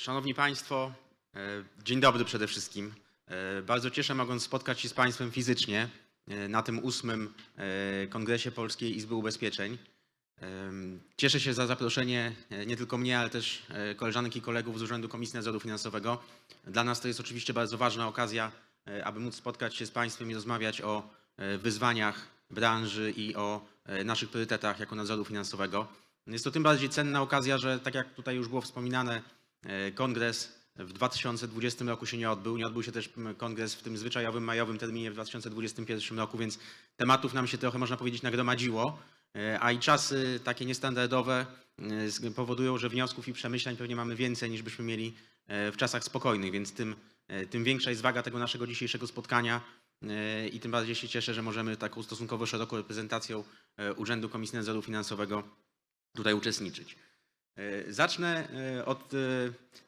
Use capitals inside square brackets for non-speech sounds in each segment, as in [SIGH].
Szanowni Państwo, e, dzień dobry przede wszystkim. E, Bardzo cieszę mogąc spotkać się z Państwem fizycznie e, na tym ósmym Kongresie Polskiej Izby Ubezpieczeń. Cieszę się za zaproszenie nie tylko mnie, ale też koleżanek i kolegów z Urzędu Komisji Nadzoru Finansowego. Dla nas to jest oczywiście bardzo ważna okazja, aby móc spotkać się z Państwem i rozmawiać o wyzwaniach branży i o naszych priorytetach jako nadzoru finansowego. Jest to tym bardziej cenna okazja, że tak jak tutaj już było wspominane, kongres w 2020 roku się nie odbył. Nie odbył się też m, kongres w tym zwyczajowym majowym terminie w 2021 roku, więc tematów nam się trochę, można powiedzieć, nagromadziło. E, A i czasy takie niestandardowe e, powodują, że wniosków i przemyśleń pewnie mamy więcej niż byśmy mieli e, w czasach spokojnych, więc tym, e, tym większa jest waga tego naszego dzisiejszego spotkania e, i tym bardziej się cieszę, że możemy taką stosunkowo szeroką reprezentacją e, Urzędu Komisji Nadzoru Finansowego tutaj uczestniczyć. E, Zacznę e, od e,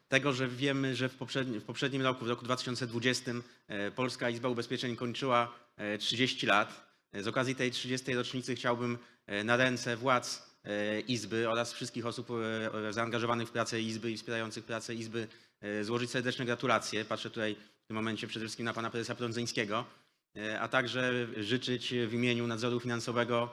tego, że wiemy, że w poprzednim, w poprzednim roku, w roku 2020, e, Polska Izba Ubezpieczeń kończyła e, 30 lat. Z okazji tej 30. rocznicy chciałbym na ręce władz Izby oraz wszystkich osób zaangażowanych w pracę Izby i wspierających pracę Izby złożyć serdeczne gratulacje. Patrzę tutaj w tym momencie przede wszystkim na pana prezesa Prądzyńskiego, a także życzyć w imieniu nadzoru finansowego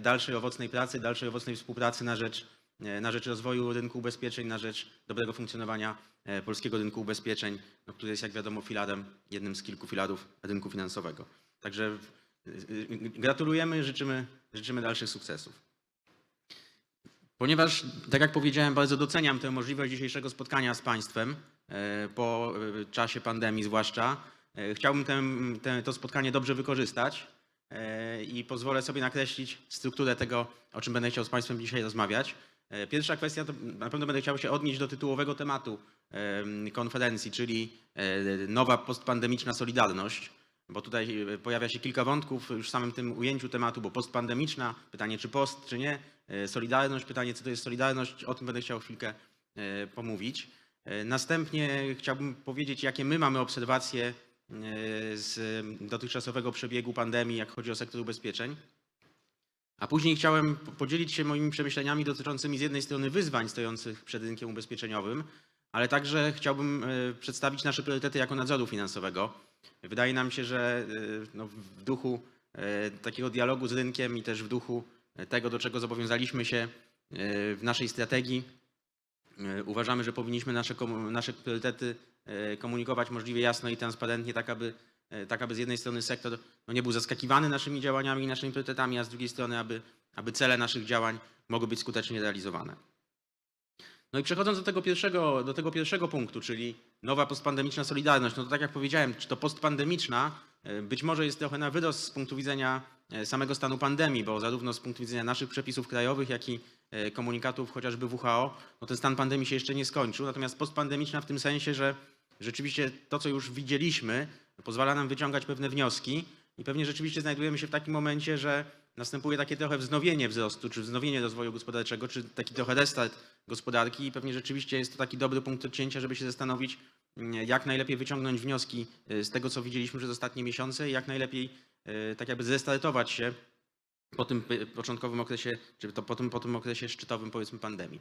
dalszej owocnej pracy, dalszej owocnej współpracy na rzecz, na rzecz rozwoju rynku ubezpieczeń, na rzecz dobrego funkcjonowania e, polskiego rynku ubezpieczeń, no, który jest jak wiadomo filarem, jednym z kilku filarów rynku finansowego. Także e, e, gratulujemy, życzymy, życzymy dalszych sukcesów. Ponieważ, tak jak powiedziałem, bardzo doceniam tę możliwość dzisiejszego spotkania z Państwem e, po e, czasie pandemii zwłaszcza, e, chciałbym ten, ten, to spotkanie dobrze wykorzystać e, i pozwolę sobie nakreślić strukturę tego, o czym będę chciał z Państwem dzisiaj rozmawiać. E, Pierwsza kwestia to na pewno będę chciał się odnieść do tytułowego tematu em, konferencji, czyli e, nowa postpandemiczna solidarność, bo tutaj e, pojawia się kilka wątków już w samym tym ujęciu tematu, bo postpandemiczna, pytanie czy post, czy nie, solidarność, pytanie co to jest solidarność, o tym będę chciał chwilkę pomówić. Następnie chciałbym powiedzieć, jakie my mamy obserwacje z dotychczasowego przebiegu pandemii, jak chodzi o sektor ubezpieczeń. A później chciałem po- podzielić się moimi przemyśleniami dotyczącymi z jednej strony wyzwań stojących przed rynkiem ubezpieczeniowym, ale także chciałbym e, przedstawić nasze priorytety jako nadzoru finansowego. Wydaje nam się, że e, no, w duchu e, takiego dialogu z rynkiem i też w duchu tego, do czego zobowiązaliśmy się w naszej strategii, uważamy, że powinniśmy nasze, nasze priorytety komunikować możliwie jasno i transparentnie, tak aby, tak aby z jednej strony sektor no, nie był zaskakiwany naszymi działaniami i naszymi priorytetami, a z drugiej strony, aby, aby cele naszych działań mogły być skutecznie realizowane. No i przechodząc do tego pierwszego, do tego pierwszego punktu, czyli nowa postpandemiczna solidarność, no to tak jak powiedziałem, czy to postpandemiczna e, być może jest trochę na wyrost z punktu widzenia e, samego stanu pandemii, bo zarówno z punktu widzenia naszych przepisów krajowych, jak i e, komunikatów chociażby WHO, no ten stan pandemii się jeszcze nie skończył, natomiast postpandemiczna w tym sensie, że rzeczywiście to, co już widzieliśmy, pozwala nam wyciągać pewne wnioski i pewnie rzeczywiście znajdujemy się w takim momencie, że następuje takie trochę wznowienie wzrostu, czy wznowienie rozwoju gospodarczego, czy taki trochę restart gospodarki i pewnie rzeczywiście jest to taki dobry punkt odcięcia, żeby się zastanowić, mm, jak najlepiej wyciągnąć wnioski y, z tego, co widzieliśmy przez ostatnie miesiące i jak najlepiej y, tak jakby zrestartować się po tym y, początkowym okresie, czy to po tym, po tym okresie szczytowym powiedzmy pandemii.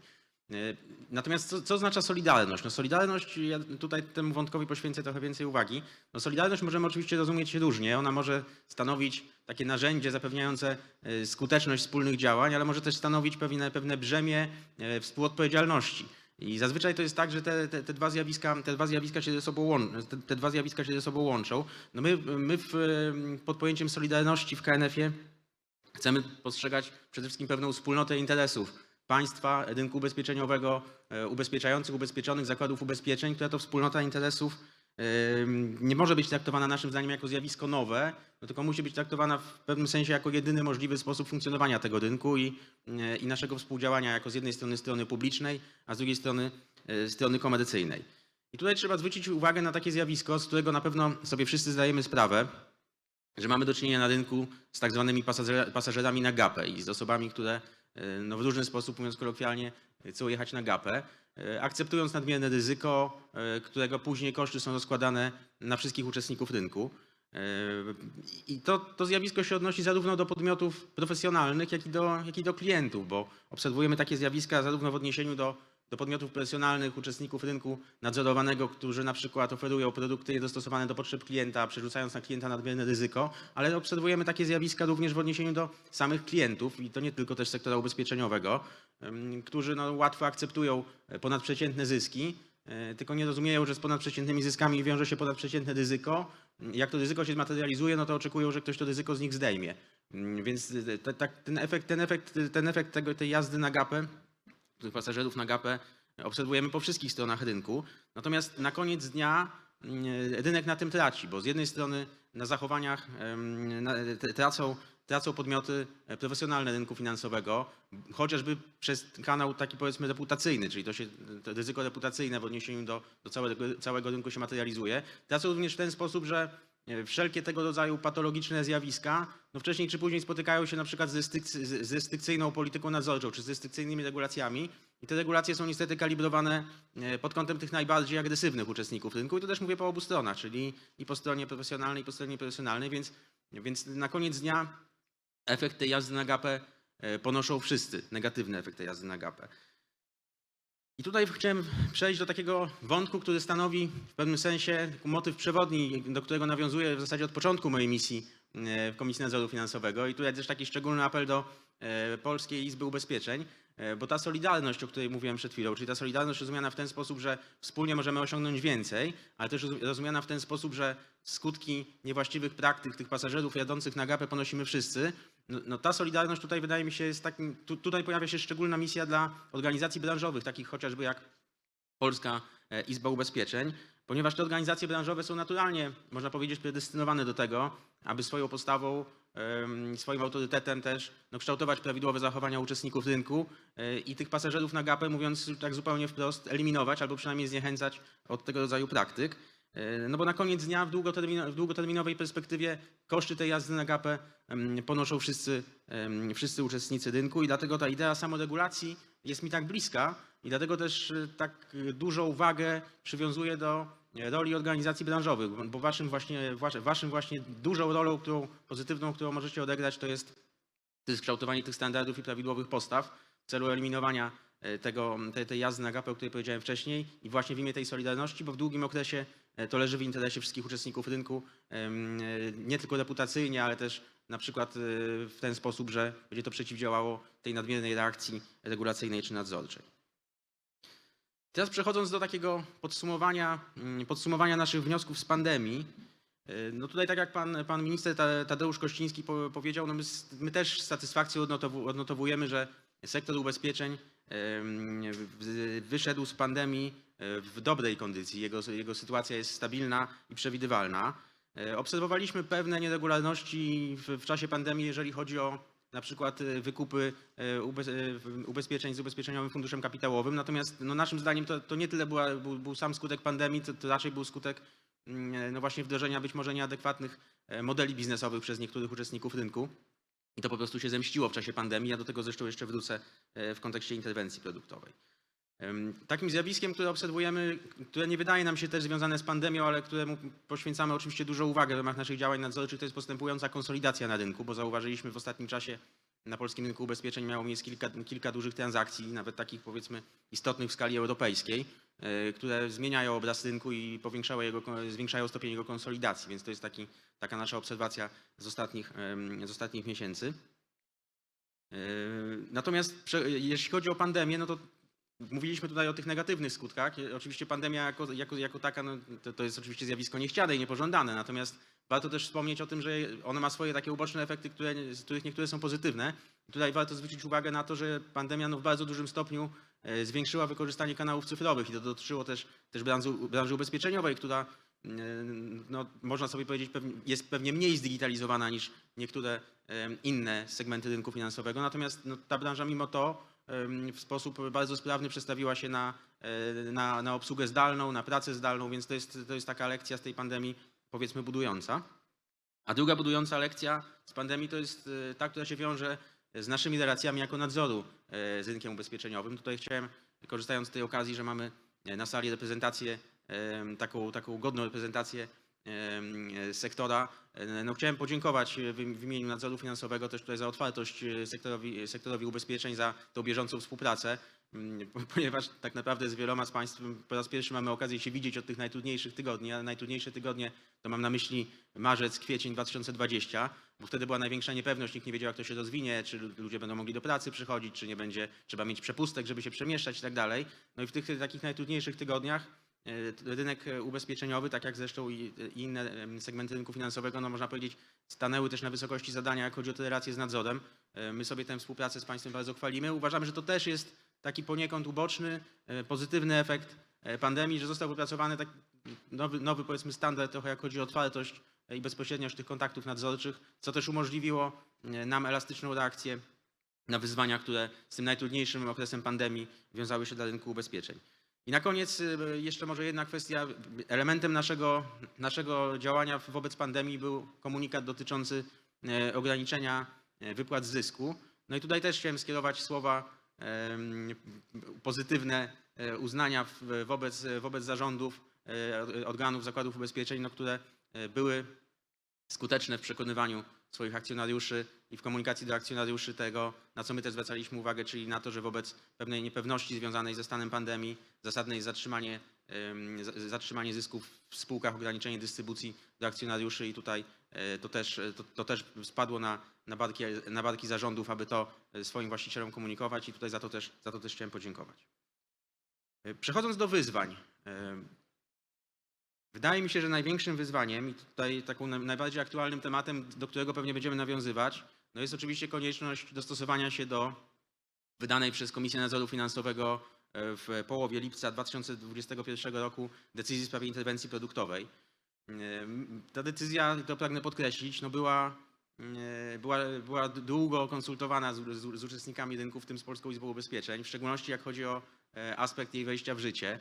Y, Natomiast co, co oznacza solidarność? No solidarność, ja tutaj temu wątkowi poświęcę trochę więcej uwagi. No solidarność możemy oczywiście rozumieć różnie. Ona może stanowić takie narzędzie zapewniające y, skuteczność wspólnych działań, ale może też stanowić pewne, pewne brzemię y, współodpowiedzialności. I zazwyczaj to jest tak, że te, te, te, dwa, zjawiska, te dwa zjawiska się ze sobą łączą. Te, te dwa zjawiska się ze sobą łączą. No my, my w, pod pojęciem solidarności w KNF-ie Chcemy postrzegać przede wszystkim pewną wspólnotę interesów państwa, rynku ubezpieczeniowego, e, ubezpieczających, ubezpieczonych, zakładów ubezpieczeń, która to wspólnota interesów nie może być traktowana naszym zdaniem jako zjawisko nowe, no tylko musi być traktowana w pewnym sensie jako jedyny możliwy sposób funkcjonowania tego rynku i, e, i naszego współdziałania jako z jednej strony strony publicznej, a z drugiej strony e, strony komercyjnej. I tutaj trzeba zwrócić uwagę na takie zjawisko, z którego na pewno sobie wszyscy zdajemy sprawę, że mamy do czynienia na rynku z tak zwanymi pasażer- pasażerami na gapę i z osobami, które no, w różny sposób, mówiąc kolokwialnie, chcą jechać na gapę, e, akceptując nadmierne ryzyko, e, którego później koszty są rozkładane na wszystkich uczestników rynku. E, I to, to zjawisko się odnosi zarówno do podmiotów profesjonalnych, jak i, do, jak i do klientów, bo obserwujemy takie zjawiska zarówno w odniesieniu do do podmiotów profesjonalnych, uczestników rynku nadzorowanego, którzy na przykład oferują produkty niedostosowane do potrzeb klienta, przerzucając na klienta nadmierne ryzyko, ale obserwujemy takie zjawiska również w odniesieniu do samych klientów i to nie tylko też sektora ubezpieczeniowego, którzy no, łatwo akceptują e, ponadprzeciętne zyski, e, tylko nie rozumieją, że z ponadprzeciętnymi zyskami wiąże się ponadprzeciętne ryzyko. Jak to ryzyko się zmaterializuje, no to oczekują, że ktoś to ryzyko z nich zdejmie. Mm, Więc e, tak- ten efekt, ten efekt, ten efekt tego, tej jazdy na gapę, tych pasażerów na gapę obserwujemy po wszystkich stronach rynku. Natomiast na koniec dnia mm, rynek na tym traci, bo z jednej strony na zachowaniach tracą, tracą podmioty e, profesjonalne rynku finansowego, chociażby przez kanał taki powiedzmy reputacyjny, czyli to się to ryzyko reputacyjne w odniesieniu do, do całego, całego rynku się materializuje. Tracą również w ten sposób, że wszelkie tego rodzaju patologiczne zjawiska, no wcześniej czy później spotykają się na przykład z, restrykcy, z z restrykcyjną polityką nadzorczą, czy z restrykcyjnymi regulacjami i te regulacje są niestety kalibrowane e, pod kątem tych najbardziej agresywnych uczestników rynku i to też mówię po obu stronach, czyli i po stronie profesjonalnej, i po stronie profesjonalnej, więc, więc na koniec dnia efekt tej jazdy na gapę e, ponoszą wszyscy, negatywny efekt tej jazdy na gapę. I tutaj chciałem przejść do takiego wątku, który stanowi w pewnym sensie motyw przewodni, do którego nawiązuję w zasadzie od początku mojej misji e, w Komisji Nadzoru Finansowego. I tutaj też taki szczególny apel do e, Polskiej Izby Ubezpieczeń, e, bo ta solidarność, o której mówiłem przed chwilą, czyli ta solidarność rozumiana w ten sposób, że wspólnie możemy osiągnąć więcej, ale też rozu- rozumiana w ten sposób, że skutki niewłaściwych praktyk tych pasażerów jadących na gapę ponosimy wszyscy, no, no ta solidarność tutaj wydaje mi się jest takim, tu, tutaj pojawia się szczególna misja dla organizacji branżowych, takich chociażby jak Polska e, Izba Ubezpieczeń, ponieważ te organizacje branżowe są naturalnie, można powiedzieć, predestynowane do tego, aby swoją postawą, swoim autorytetem też no, kształtować prawidłowe zachowania uczestników rynku e, i tych pasażerów na gapę, mówiąc tak zupełnie wprost, eliminować albo przynajmniej zniechęcać od tego rodzaju praktyk. E, No bo na koniec dnia w, w długoterminowej perspektywie koszty tej jazdy na gapę ponoszą wszyscy, wszyscy uczestnicy rynku i dlatego ta idea samoregulacji jest mi tak bliska i dlatego też e, tak dużą wagę przywiązuję do e, roli organizacji branżowych, bo- waszym właśnie, waszym właśnie dużą rolą, którą pozytywną, którą możecie odegrać, to jest, to jest kształtowanie tych standardów i prawidłowych postaw w celu eliminowania tego, tej, tej jazdy na gapę, o której powiedziałem wcześniej i właśnie w imię tej solidarności, bo w długim okresie to leży w interesie wszystkich uczestników rynku, e, nie tylko reputacyjnie, ale też na przykład e, w ten sposób, że będzie to przeciwdziałało tej nadmiernej reakcji regulacyjnej czy nadzorczej. Teraz przechodząc do takiego podsumowania, mm, podsumowania naszych wniosków z pandemii, e, no tutaj tak jak pan, pan minister Ta- Tadeusz Kościński po, powiedział, no my, my też z satysfakcją odnotowu, odnotowujemy, że sektor ubezpieczeń wyszedł z pandemii e, w dobrej kondycji. Jego, jego sytuacja jest stabilna i przewidywalna. E, Obserwowaliśmy pewne nieregularności w, w czasie pandemii, jeżeli chodzi o na przykład e, wykupy e, e, ubezpieczeń z ubezpieczeniowym funduszem kapitałowym. Natomiast no, naszym zdaniem to, to nie tyle była, był, był sam skutek pandemii, to, to raczej był skutek mm, no właśnie wdrożenia być może nieadekwatnych e, modeli biznesowych przez niektórych uczestników rynku. I to po prostu się zemściło w czasie pandemii. Ja do tego zresztą jeszcze wrócę e, w kontekście interwencji produktowej. Takim zjawiskiem, które obserwujemy, które nie wydaje nam się też związane z pandemią, ale któremu poświęcamy oczywiście dużą uwagę w ramach naszych działań nadzorczych, to jest postępująca konsolidacja na rynku, bo zauważyliśmy w ostatnim czasie na polskim rynku ubezpieczeń miało miejsce kilka, kilka dużych transakcji, nawet takich powiedzmy istotnych w skali europejskiej, e, które zmieniają obraz rynku i powiększały jego, zwiększają stopień jego konsolidacji, więc to jest taki, taka nasza obserwacja z ostatnich, z ostatnich miesięcy. E, Natomiast jeśli chodzi o pandemię, no to Mówiliśmy tutaj o tych negatywnych skutkach. Oczywiście pandemia jako, jako, jako taka no, to, to jest oczywiście zjawisko niechciane i niepożądane, natomiast warto też wspomnieć o tym, że ono ma swoje takie uboczne efekty, które, z których niektóre są pozytywne. Tutaj warto zwrócić uwagę na to, że pandemia no, w bardzo dużym stopniu e, zwiększyła wykorzystanie kanałów cyfrowych i to dotyczyło też, też branży, branży ubezpieczeniowej, która e, no, można sobie powiedzieć jest pewnie mniej zdigitalizowana niż niektóre e, inne segmenty rynku finansowego. Natomiast no, ta branża mimo to w sposób bardzo sprawny przestawiła się na, e, na, na obsługę zdalną, na pracę zdalną, więc to jest, to jest taka lekcja z tej pandemii, powiedzmy, budująca. A druga budująca lekcja z pandemii to jest e, ta, która się wiąże z naszymi relacjami jako nadzoru e, z rynkiem ubezpieczeniowym. Tutaj chciałem, korzystając z tej okazji, że mamy na sali reprezentację, taką, taką godną reprezentację sektora, no chciałem podziękować e, w, imieniu nadzoru finansowego też tutaj za otwartość e, sektorowi, sektorowi ubezpieczeń, za tą bieżącą współpracę, mm, po- [LAUGHS] ponieważ tak naprawdę z wieloma z Państwem po raz pierwszy mamy okazję się widzieć od tych najtrudniejszych tygodni, a najtrudniejsze tygodnie to mam na myśli marzec, kwiecień 2020, bo wtedy była największa niepewność, nikt nie wiedział jak to się rozwinie, czy lu- ludzie będą mogli do pracy przychodzić, czy nie będzie trzeba mieć przepustek, żeby się przemieszczać i tak dalej. No i w tych takich najtrudniejszych tygodniach rynek e, ubezpieczeniowy, tak jak zresztą i, inne segmenty rynku finansowego, no można powiedzieć, stanęły też na wysokości zadania, jak chodzi o te relacje z nadzorem. E, My sobie tę współpracę z Państwem bardzo chwalimy. Uważamy, że to też jest taki poniekąd uboczny, e, pozytywny efekt e, pandemii, że został wypracowany tak nowy, nowy powiedzmy standard trochę jak chodzi o otwartość e, i bezpośredniość tych kontaktów nadzorczych, co też umożliwiło e, nam elastyczną reakcję na wyzwania, które z tym najtrudniejszym okresem pandemii wiązały się dla rynku ubezpieczeń. I na koniec y, jeszcze może jedna kwestia. Elementem naszego, naszego działania wobec pandemii był komunikat dotyczący e, ograniczenia e, wypłat zysku. No i tutaj też chciałem skierować słowa pozytywne e, uznania wobec, wobec zarządów organów zakładów ubezpieczeń, no, które były skuteczne w przekonywaniu swoich akcjonariuszy i w komunikacji do akcjonariuszy tego, na co my też zwracaliśmy uwagę, czyli na to, że wobec pewnej niepewności związanej ze stanem pandemii zasadne jest zatrzymanie, zatrzymanie zysków w spółkach, ograniczenie dystrybucji do akcjonariuszy i tutaj e, to też, to, to też spadło na, na, barki, na barki zarządów, aby to e, swoim właścicielom komunikować i tutaj za to też, za to też chciałem podziękować. E, Przechodząc do wyzwań. Wydaje mi się, że największym wyzwaniem i tutaj taką naj- najbardziej aktualnym tematem, do którego pewnie będziemy nawiązywać, no jest oczywiście konieczność dostosowania się do wydanej przez Komisję Nadzoru Finansowego e, w połowie lipca 2021 roku decyzji w sprawie interwencji produktowej. E, Ta decyzja, to pragnę podkreślić, no była, e, była, była długo konsultowana z, z, z uczestnikami rynku, w tym z Polską Izbą Ubezpieczeń, w szczególności jak chodzi o aspekt jej wejścia w życie.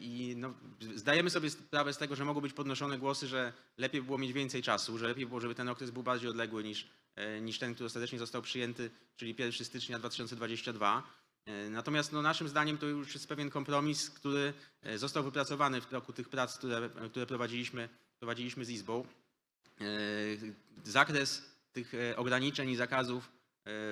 I no, zdajemy sobie sprawę z tego, że mogą być podnoszone głosy, że lepiej było mieć więcej czasu, że lepiej było, żeby ten okres był bardziej odległy niż, e, niż ten, który ostatecznie został przyjęty, czyli 1 stycznia 2022. E, Natomiast no, naszym zdaniem to już jest pewien kompromis, który e, został wypracowany w toku tych prac, które, które prowadziliśmy, prowadziliśmy z Izbą. Zakres tych ograniczeń i zakazów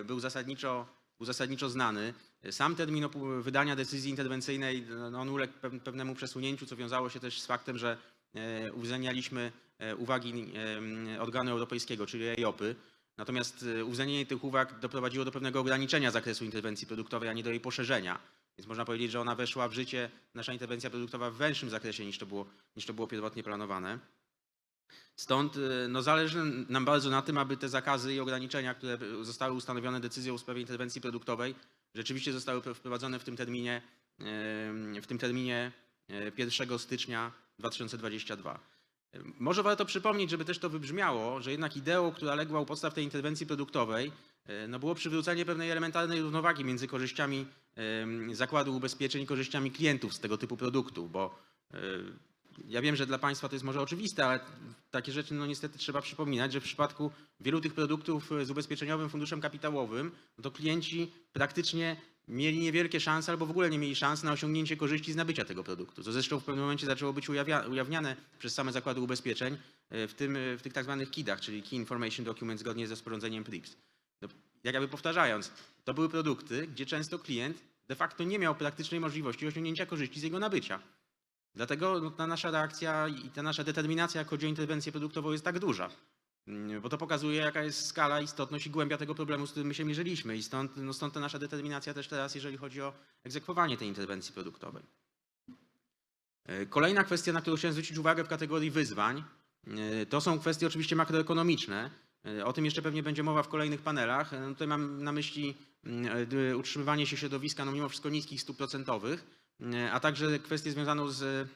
był zasadniczo, był zasadniczo znany. Sam termin wydania decyzji interwencyjnej no, on uległ pew- pewnemu przesunięciu, co wiązało się też z faktem, że e, uwzględnialiśmy e, uwagi e, organu europejskiego, czyli EIOPy. Natomiast uwzględnienie tych uwag doprowadziło do pewnego ograniczenia zakresu interwencji produktowej, a nie do jej poszerzenia. Więc można powiedzieć, że ona weszła w życie, nasza interwencja produktowa w węższym zakresie niż to było, niż to było pierwotnie planowane. Stąd no, zależy nam bardzo na tym, aby te zakazy i ograniczenia, które zostały ustanowione decyzją w sprawie interwencji produktowej, rzeczywiście zostały wprowadzone w tym terminie, w tym terminie e, 1 stycznia 2022. Em, Może warto przypomnieć, żeby też to wybrzmiało, że jednak ideą, która legła u podstaw tej interwencji produktowej, e, no było przywrócenie pewnej elementarnej równowagi między korzyściami zakładu ubezpieczeń i korzyściami klientów z tego typu produktu, bo e, ja wiem, że dla Państwa to jest może oczywiste, ale takie rzeczy no niestety trzeba przypominać, że w przypadku wielu tych produktów e, z ubezpieczeniowym funduszem kapitałowym, no to klienci praktycznie mieli niewielkie szanse albo w ogóle nie mieli szans na osiągnięcie korzyści z nabycia tego produktu. Co zresztą w pewnym momencie zaczęło być ujawniane przez same zakłady ubezpieczeń, e, w, tym, e, w tych tak zwanych KID-ach, czyli Key Information Document zgodnie ze rozporządzeniem PRIPS. No, jak jakby powtarzając, to były produkty, gdzie często klient de facto nie miał praktycznej możliwości osiągnięcia korzyści z jego nabycia. Dlatego no, ta nasza reakcja i ta nasza determinacja, jak chodzi o interwencję produktową, jest tak duża. Mm, Bo to pokazuje, jaka jest skala, istotność i głębia tego problemu, z którym my się mierzyliśmy. I stąd, no, stąd ta nasza determinacja też teraz, jeżeli chodzi o egzekwowanie tej interwencji produktowej. E, Kolejna kwestia, na którą chciałem zwrócić uwagę w kategorii wyzwań, e, to są kwestie oczywiście makroekonomiczne. E, O tym jeszcze pewnie będzie mowa w kolejnych panelach. E, Tutaj mam na myśli mm, utrzymywanie się środowiska, no mimo wszystko niskich stóp procentowych, a także kwestię związaną z,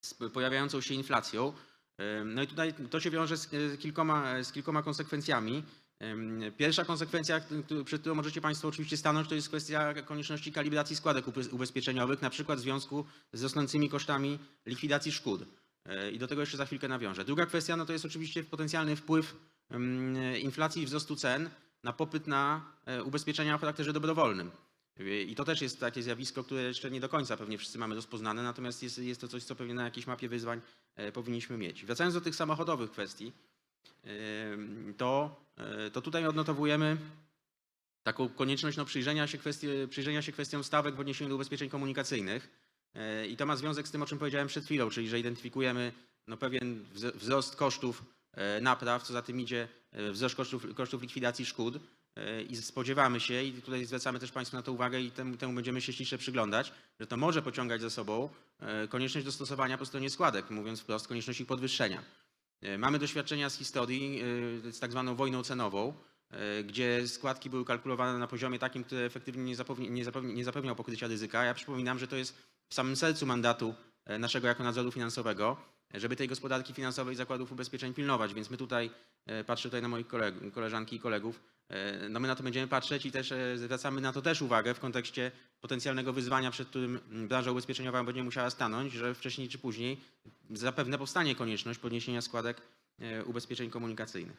z pojawiającą się inflacją. E, No i tutaj to się wiąże z, z, kilkoma, z kilkoma konsekwencjami. Pierwsza konsekwencja, przed którą możecie Państwo oczywiście stanąć, to jest kwestia konieczności kalibracji składek ubez- ubezpieczeniowych, na przykład w związku z rosnącymi kosztami likwidacji szkód. E, I do tego jeszcze za chwilkę nawiążę. Druga kwestia no to jest oczywiście potencjalny wpływ em, inflacji i wzrostu cen na popyt na e, ubezpieczenia o charakterze dobrowolnym. E, I to też jest takie zjawisko, które jeszcze nie do końca pewnie wszyscy mamy rozpoznane, natomiast jest, jest to coś, co pewnie na jakiejś mapie wyzwań e, powinniśmy mieć. Wracając do tych samochodowych kwestii, em, to, e, to tutaj odnotowujemy taką konieczność no, przyjrzenia, się kwestii, przyjrzenia się kwestiom stawek w odniesieniu do ubezpieczeń komunikacyjnych. I to ma związek z tym, o czym powiedziałem przed chwilą, czyli że identyfikujemy no, pewien wz- wzrost kosztów e, napraw, co za tym idzie e, wzrost kosztów, kosztów likwidacji szkód i spodziewamy się, i tutaj zwracamy też Państwu na to uwagę i temu, temu będziemy się ściśle przyglądać, że to może pociągać za sobą e, konieczność dostosowania po stronie składek, mówiąc wprost, konieczność ich podwyższenia. E, Mamy doświadczenia z historii e, z tak zwaną wojną cenową, e, gdzie składki były kalkulowane na poziomie takim, który efektywnie nie, zapewni, nie, zapewni, nie zapewniał pokrycia ryzyka. Ja przypominam, że to jest w samym sercu mandatu e, naszego jako nadzoru finansowego, e, żeby tej gospodarki finansowej zakładów ubezpieczeń pilnować, więc my tutaj, e, patrzę tutaj na moich koleżanki i kolegów, e, no my na to będziemy patrzeć i też e, zwracamy na to też uwagę w kontekście potencjalnego wyzwania, przed którym mm, branża ubezpieczeniowa będzie musiała stanąć, że wcześniej czy później zapewne powstanie konieczność podniesienia składek ubezpieczeń komunikacyjnych.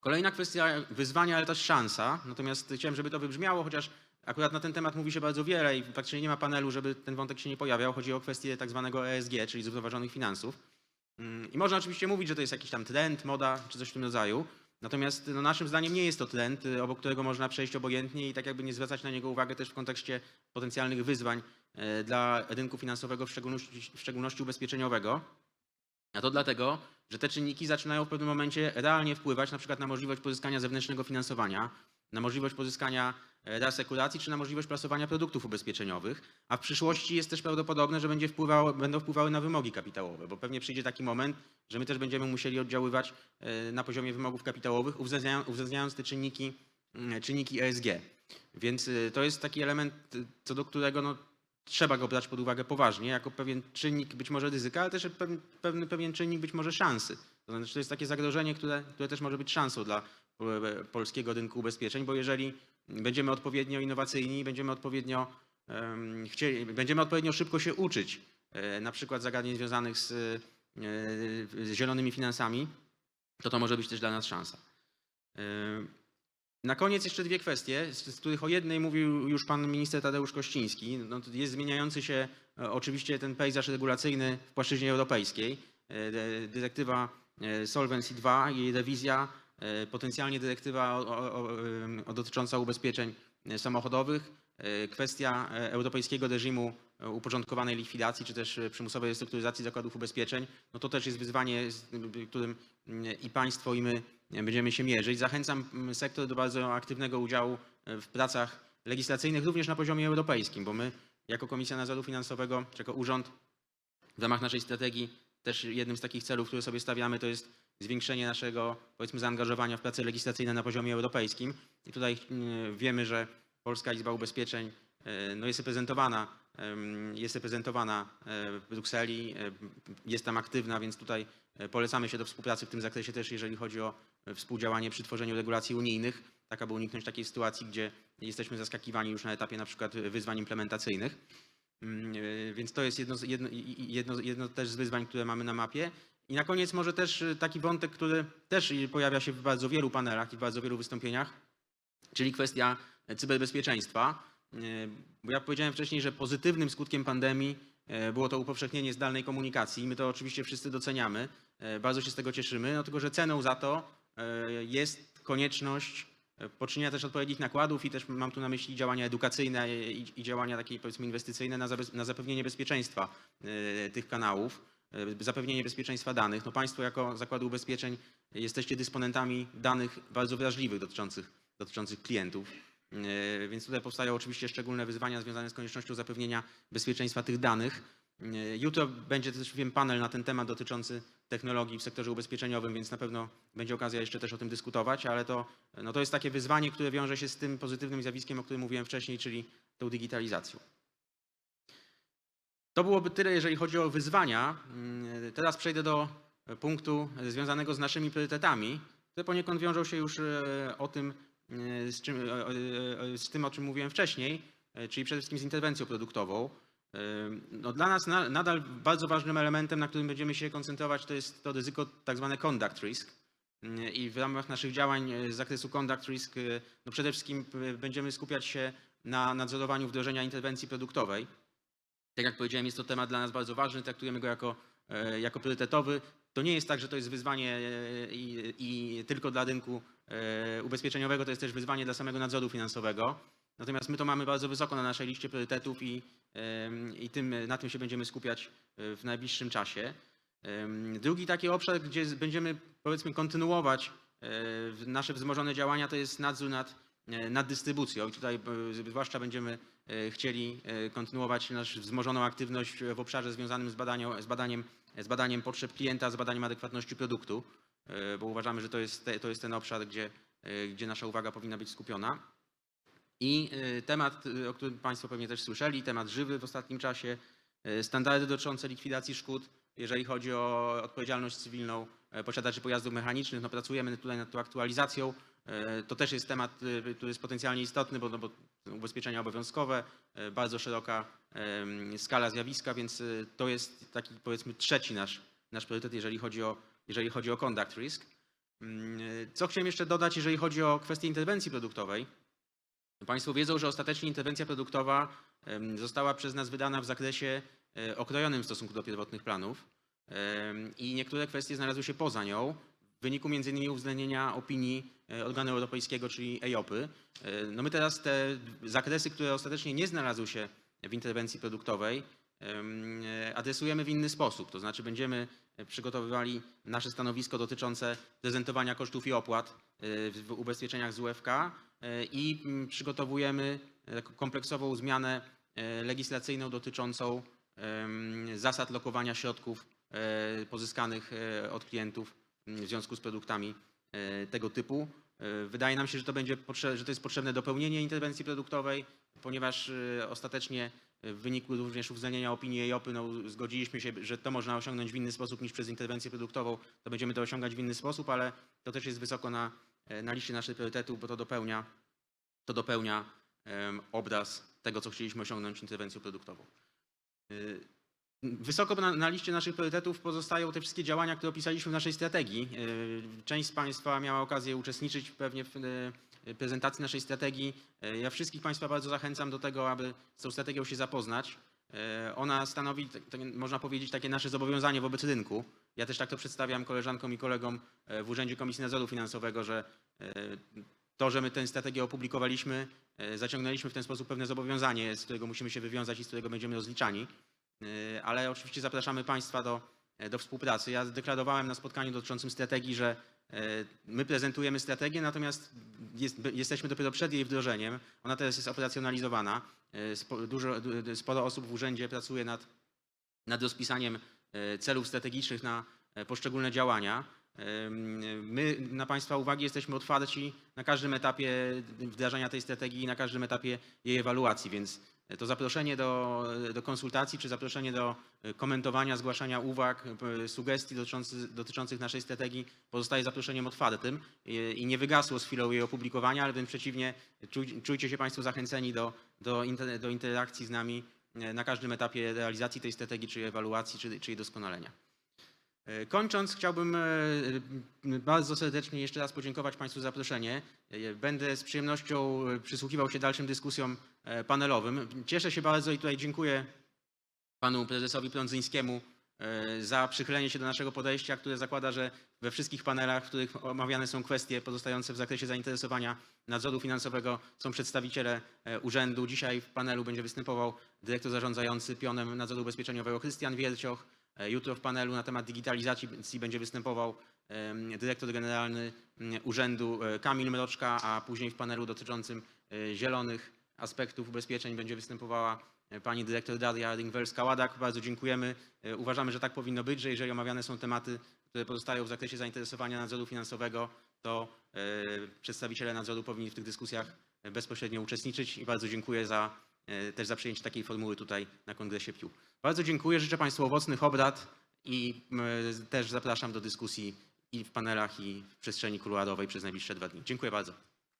Kolejna kwestia wyzwania, ale też szansa. Natomiast chciałem, żeby to wybrzmiało, chociaż akurat na ten temat mówi się bardzo wiele i praktycznie nie ma panelu, żeby ten wątek się nie pojawiał. Chodzi o kwestię tak zwanego ESG, czyli zrównoważonych finansów. Mm, I można oczywiście mówić, że to jest jakiś tam trend, moda czy coś w tym rodzaju. Natomiast no, naszym zdaniem nie jest to trend, y, obok którego można przejść obojętnie i tak jakby nie zwracać na niego uwagę też w kontekście potencjalnych wyzwań e, dla rynku finansowego, w szczególności, w szczególności ubezpieczeniowego. A to dlatego, że te czynniki zaczynają w pewnym momencie realnie wpływać na przykład na możliwość pozyskania zewnętrznego finansowania, na możliwość pozyskania e, reasekuracji czy na możliwość plasowania produktów ubezpieczeniowych, a w przyszłości jest też prawdopodobne, że będzie wpływało, będą wpływały na wymogi kapitałowe, bo pewnie przyjdzie taki moment, że my też będziemy musieli oddziaływać e, na poziomie wymogów kapitałowych, uwzględniając, te czynniki, czynniki ESG. Więc e, to jest taki element, co do którego no, trzeba go brać pod uwagę poważnie, jako pewien czynnik być może ryzyka, ale też pewien, pewien, czynnik być może szansy. To znaczy, to jest takie zagrożenie, które, które też może być szansą dla polskiego rynku ubezpieczeń, bo jeżeli będziemy odpowiednio innowacyjni, będziemy odpowiednio, chcieli, będziemy odpowiednio szybko się uczyć, e, na przykład zagadnień związanych z, e, z zielonymi finansami, to to może być też dla nas szansa. E, na koniec jeszcze dwie kwestie, z których o jednej mówił już pan minister Tadeusz Kościński. No, jest zmieniający się e, oczywiście ten pejzaż regulacyjny w płaszczyźnie europejskiej. E, dy- Dyrektywa e, Solvency II, jej rewizja, e, potencjalnie dyrektywa o, o, o, dotycząca ubezpieczeń e, samochodowych, e, kwestia e, europejskiego reżimu e, uporządkowanej likwidacji, czy też e, przymusowej restrukturyzacji zakładów ubezpieczeń, no to też jest wyzwanie, z którym i państwo, i my będziemy się mierzyć. Zachęcam sektor do bardzo aktywnego udziału e, w pracach legislacyjnych, również na poziomie europejskim, bo my jako Komisja Nadzoru Finansowego, czy jako urząd w ramach naszej strategii też jednym z takich celów, które sobie stawiamy, to jest zwiększenie naszego, powiedzmy, zaangażowania w prace legislacyjne na poziomie europejskim. I tutaj mm, wiemy, że Polska Izba Ubezpieczeń e, no, jest reprezentowana, jest reprezentowana e, w Brukseli, e, jest tam aktywna, więc tutaj polecamy się do współpracy w tym zakresie też, jeżeli chodzi o współdziałanie przy tworzeniu regulacji unijnych, tak aby uniknąć takiej sytuacji, gdzie jesteśmy zaskakiwani już na etapie na przykład wyzwań implementacyjnych. Mm, e, Więc to jest jedno, jedno, jedno, jedno też z wyzwań, które mamy na mapie. I na koniec może też e, taki wątek, który też i pojawia się w bardzo wielu panelach i w bardzo wielu wystąpieniach, czyli kwestia e, cyberbezpieczeństwa. E, Bo ja powiedziałem wcześniej, że pozytywnym skutkiem pandemii e, było to upowszechnienie zdalnej komunikacji. My to oczywiście wszyscy doceniamy, e, bardzo się z tego cieszymy, no tylko że ceną za to e, jest konieczność e, poczynienia też odpowiednich nakładów i też mam tu na myśli działania edukacyjne i, i działania takie powiedzmy inwestycyjne na, na zapewnienie bezpieczeństwa e, tych kanałów, e, zapewnienie bezpieczeństwa danych. No państwo jako zakłady ubezpieczeń jesteście dysponentami danych bardzo wrażliwych dotyczących, dotyczących klientów. E, Więc tutaj powstają oczywiście szczególne wyzwania związane z koniecznością zapewnienia bezpieczeństwa tych danych. E, Jutro będzie też wiem panel na ten temat dotyczący technologii w sektorze ubezpieczeniowym, więc na pewno będzie okazja jeszcze też o tym dyskutować, ale to, no to jest takie wyzwanie, które wiąże się z tym pozytywnym zjawiskiem, o którym mówiłem wcześniej, czyli tą digitalizacją. To byłoby tyle, jeżeli chodzi o wyzwania. Mm, Teraz przejdę do punktu związanego z naszymi priorytetami, które poniekąd wiążą się już e, o tym, e, z, czym, z tym, o czym mówiłem wcześniej, czyli przede wszystkim z interwencją produktową. No dla nas na, nadal bardzo ważnym elementem, na którym będziemy się koncentrować, to jest to ryzyko tak zwane conduct risk. I w ramach naszych działań e, z zakresu conduct risk, e, no przede wszystkim e, będziemy skupiać się na nadzorowaniu wdrożenia interwencji produktowej. Tak jak powiedziałem, jest to temat dla nas bardzo ważny, traktujemy go jako, e, jako priorytetowy. To nie jest tak, że to jest wyzwanie e, i, i tylko dla rynku e, ubezpieczeniowego, to jest też wyzwanie dla samego nadzoru finansowego. Natomiast my to mamy bardzo wysoko na naszej liście priorytetów i, i tym, na tym się będziemy skupiać e, w najbliższym czasie. Drugi taki obszar, gdzie będziemy powiedzmy kontynuować e, nasze wzmożone działania, to jest nadzór nad, e, nad dystrybucją. I tutaj zwłaszcza będziemy chcieli kontynuować naszą wzmożoną aktywność w obszarze związanym z, z, badaniem, z badaniem potrzeb klienta, z badaniem adekwatności produktu, bo uważamy, że to jest, to jest ten obszar, gdzie, gdzie nasza uwaga powinna być skupiona. I y, temat, y, o którym Państwo pewnie też słyszeli, temat żywy w ostatnim czasie, y, standardy dotyczące likwidacji szkód, jeżeli chodzi o odpowiedzialność cywilną posiadaczy pojazdów mechanicznych. No, pracujemy tutaj nad tą aktualizacją. To też jest temat, który jest potencjalnie istotny, bo, no, bo ubezpieczenia obowiązkowe, bardzo szeroka skala zjawiska, więc to jest taki powiedzmy trzeci nasz, nasz priorytet, jeżeli chodzi o, jeżeli chodzi o conduct risk. Mm, Co chciałem jeszcze dodać, jeżeli chodzi o kwestię interwencji produktowej. Państwo wiedzą, że ostatecznie interwencja produktowa została przez nas wydana w zakresie e, okrojonym w stosunku do pierwotnych planów i niektóre kwestie znalazły się poza nią w wyniku m.in. uwzględnienia opinii e, organu europejskiego, czyli EIOPy. E, No my teraz te zakresy, które ostatecznie nie znalazły się w interwencji produktowej, em, adresujemy w inny sposób. To znaczy będziemy przygotowywali nasze stanowisko dotyczące prezentowania kosztów i opłat w ubezpieczeniach z UFK i mm, przygotowujemy e, kompleksową zmianę e, legislacyjną dotyczącą zasad lokowania środków e, pozyskanych e, od klientów mm, w związku z produktami e, tego typu. E, Wydaje nam się, że to, będzie że to jest potrzebne dopełnienie interwencji produktowej, ponieważ e, ostatecznie e, w wyniku również uwzględnienia opinii EIOPy no, zgodziliśmy się, że to można osiągnąć w inny sposób niż przez interwencję produktową. To będziemy to osiągać w inny sposób, ale to też jest wysoko na, e, na liście naszych priorytetów, bo to dopełnia, to dopełnia obraz tego, co chcieliśmy osiągnąć interwencją produktową. Y, Wysoko na, na liście naszych priorytetów pozostają te wszystkie działania, które opisaliśmy w naszej strategii. Y, Część z Państwa miała okazję uczestniczyć pewnie w prezentacji naszej strategii. Ja wszystkich Państwa bardzo zachęcam do tego, aby z tą strategią się zapoznać. Y, Ona stanowi, można powiedzieć, takie nasze zobowiązanie wobec rynku. Ja też tak to przedstawiam koleżankom i kolegom e, w Urzędzie Komisji Nadzoru Finansowego, że e, to, że my tę strategię opublikowaliśmy, e, zaciągnęliśmy w ten sposób pewne zobowiązanie, z którego musimy się wywiązać i z którego będziemy rozliczani. E, Ale oczywiście zapraszamy Państwa do, e, do współpracy. Ja deklarowałem na spotkaniu dotyczącym strategii, że e, my prezentujemy strategię, natomiast jest, jesteśmy dopiero przed jej wdrożeniem. Ona teraz jest operacjonalizowana. E, Spo, dużo, sporo osób w urzędzie pracuje nad, nad rozpisaniem e, celów strategicznych na e, poszczególne działania. My na Państwa uwagi jesteśmy otwarci na każdym etapie wdrażania tej strategii i na każdym etapie jej ewaluacji, więc to zaproszenie do, do konsultacji czy zaproszenie do e, komentowania, zgłaszania uwag, e, sugestii dotyczących, dotyczących naszej strategii pozostaje zaproszeniem otwartym i, nie wygasło z chwilą jej opublikowania, ale wręcz przeciwnie, czuj, czujcie się Państwo zachęceni do, do, inter, do interakcji z nami e, na każdym etapie realizacji tej strategii, czy ewaluacji, czy, czy jej doskonalenia. E, Kończąc, chciałbym e, bardzo serdecznie jeszcze raz podziękować Państwu za zaproszenie. E, Będę z przyjemnością przysłuchiwał się dalszym dyskusjom panelowym. Cieszę się bardzo i tutaj dziękuję panu prezesowi Prądzyńskiemu za przychylenie się do naszego podejścia, które zakłada, że we wszystkich panelach, w których omawiane są kwestie pozostające w zakresie zainteresowania nadzoru finansowego, są przedstawiciele urzędu. Dzisiaj w panelu będzie występował dyrektor zarządzający pionem nadzoru ubezpieczeniowego Krystian Wiercioch. E, Jutro w panelu na temat digitalizacji będzie występował dyrektor generalny urzędu e, Kamil Mroczka, a później w panelu dotyczącym e, zielonych aspektów ubezpieczeń będzie występowała pani dyrektor Daria Ringwelska-Ładak. Bardzo dziękujemy. Uważamy, że tak powinno być, że jeżeli omawiane są tematy, które pozostają w zakresie zainteresowania nadzoru finansowego, to przedstawiciele nadzoru powinni w tych dyskusjach bezpośrednio uczestniczyć i bardzo dziękuję za, też za przyjęcie takiej formuły tutaj na kongresie PIU. Bardzo dziękuję, życzę Państwu owocnych obrad i też zapraszam do dyskusji i w panelach, i w przestrzeni kuluarowej przez najbliższe dwa dni. Dziękuję bardzo.